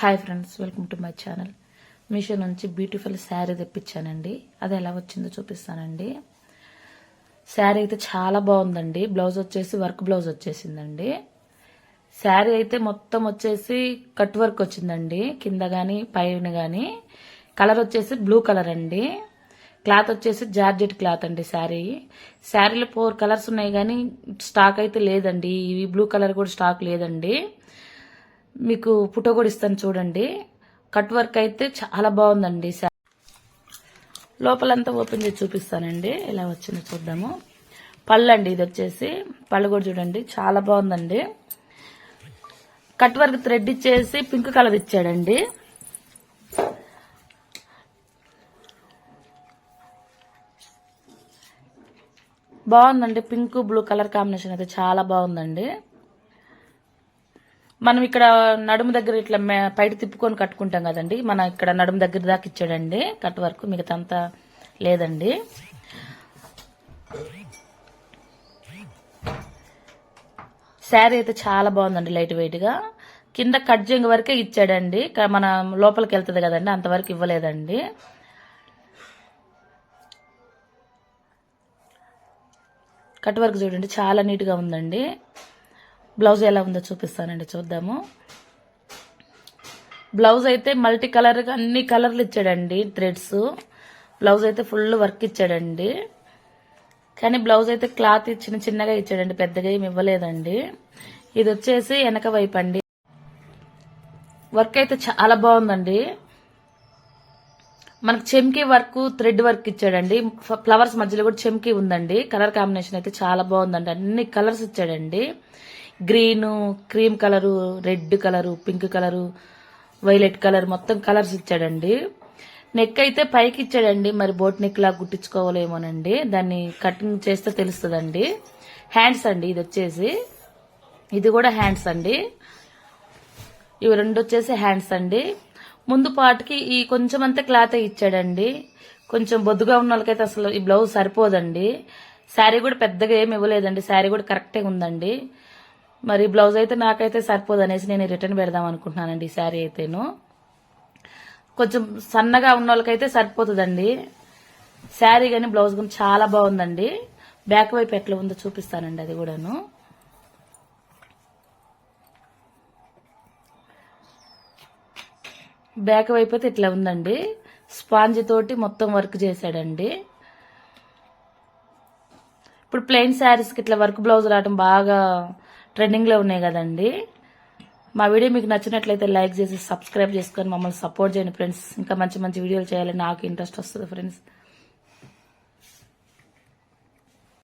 Hi friends welcome to my channel Meesho నుంచి beautiful sari తెప్పించానండి. అది ఎలా వచ్చిందో చూపిస్తానండి. శారీ అయితే చాలా బాగుందండి. బ్లౌజ్ వచ్చేసి వర్క్ బ్లౌజ్ వచ్చేసిందండి. శారీ అయితే మొత్తం వచ్చేసి కట్ వర్క్ వచ్చిందండి. కింద కానీ పైన కానీ కలర్ వచ్చేసి బ్లూ కలర్ అండి. క్లాత్ వచ్చేసి జార్జెట్ క్లాత్ అండి శారీ శారీలో ఫోర్ కలర్స్ ఉన్నాయి కానీ స్టాక్ అయితే లేదండి. ఇవి బ్లూ కలర్ కూడా స్టాక్ లేదండి. మీకు ఫోటో కూడా ఇస్తాను చూడండి. కట్ వర్క్ అయితే చాలా బాగుందండి లోపలంతా ఓపెన్ చేసి చూపిస్తానండి. ఇలా వచ్చిందో చూద్దాము. పళ్ళు అండి ఇది వచ్చేసి. పళ్ళు కూడా చూడండి. చాలా బాగుందండి. కట్ వర్క్ థ్రెడ్ ఇచ్చేసి పింక్ కలర్ ఇచ్చాడండి. బాగుందండి. పింక్ బ్లూ కలర్ కాంబినేషన్ అయితే చాలా బాగుందండి. మనం ఇక్కడ నడుము దగ్గర ఇట్లా మే- పైట తిప్పుకొని కట్టుకుంటాం కదండి. మన ఇక్కడ నడుము దగ్గర దాకా ఇచ్చాడండి. కట్ వర్క్ మిగతా అంతా లేదండి. శారీ అయితే చాలా బాగుందండి లైట్ వెయిట్గా కింద కట్ జంగ్ వరకే ఇచ్చాడండి. మన లోపలికి వెళ్తుంది కదండి అంతవరకు ఇవ్వలేదండి. కట్ వర్క్ చూడండి చాలా నీట్గా ఉందండి. బ్లౌజ్ ఎలా ఉందో చూపిస్తానండి చూద్దాము. బ్లౌజ్ అయితే మల్టీ కలర్గా అన్ని కలర్లు ఇచ్చాడండి థ్రెడ్స్. బ్లౌజ్ అయితే ఫుల్ వర్క్ ఇచ్చాడండి. కానీ బ్లౌజ్ అయితే క్లాత్ చిన్న చిన్నగా ఇచ్చాడండి పెద్దగా ఏమి ఇవ్వలేదండి. ఇది వచ్చేసి వెనక వైపు అండి. వర్క్ అయితే చాలా బాగుందండి. మనకు చెమ్కీ వర్క్ థ్రెడ్ వర్క్ ఇచ్చాడండి. ఫ్లవర్స్ మధ్యలో కూడా చెమ్కీ ఉందండి. కలర్ కాంబినేషన్ అయితే చాలా బాగుందండి. అన్ని కలర్స్ ఇచ్చాడండి. Green cream colour red colour pink colour violet colour మొత్తం కలర్స్ ఇచ్చాడండి. నెక్ అయితే పైకి ఇచ్చాడండి మరి బోట్ నెక్ లా కుట్టించుకోవాలేమోనండి దాన్ని కటింగ్ చేస్తే తెలుస్తుందండి. హ్యాండ్స్ అండి ఇది వచ్చేసి. ఇది కూడా హ్యాండ్స్ అండి. ఇవి రెండు వచ్చేసి హ్యాండ్స్ అండి. ముందు పాటికి ఈ కొంచెం అంతా క్లాత్ ఇచ్చాడండి. కొంచెం బొద్దుగా ఉన్న వాళ్ళకైతే అసలు ఈ బ్లౌజ్ సరిపోదండి. శారీ కూడా పెద్దగా ఏమి ఇవ్వలేదండి. శారీ కూడా కరెక్టే ఉందండి. మరి బ్లౌజ్ అయితే నాకైతే సరిపోదు అనేసి నేను రిటర్న్ పెడదాం అనుకుంటున్నానండి ఈ శారీ అయితేను. కొంచెం సన్నగా ఉన్న వాళ్ళకైతే సరిపోతుందండి. శారీ కానీ బ్లౌజ్ కానీ చాలా బాగుందండి. బ్యాక్ వైపు ఎట్లా ఉందో చూపిస్తానండి అది కూడాను. బ్యాక్ వైపు అయితే ఇట్లా ఉందండి. స్పాంజ్ తోటి మొత్తం వర్క్ చేశాడండి. ఇప్పుడు ప్లెయిన్ శారీస్కి ఇట్లా వర్క్ బ్లౌజ్ రావడం బాగా ట్రెండింగ్లో ఉన్నాయి కదండి. మా వీడియో మీకు నచ్చినట్లయితే లైక్ చేసి సబ్స్క్రైబ్ చేసుకొని మమ్మల్ని సపోర్ట్ చేయండి ఫ్రెండ్స్. ఇంకా మంచి మంచి వీడియోలు చేయాలని నాకు ఇంట్రెస్ట్ వస్తుంది ఫ్రెండ్స్.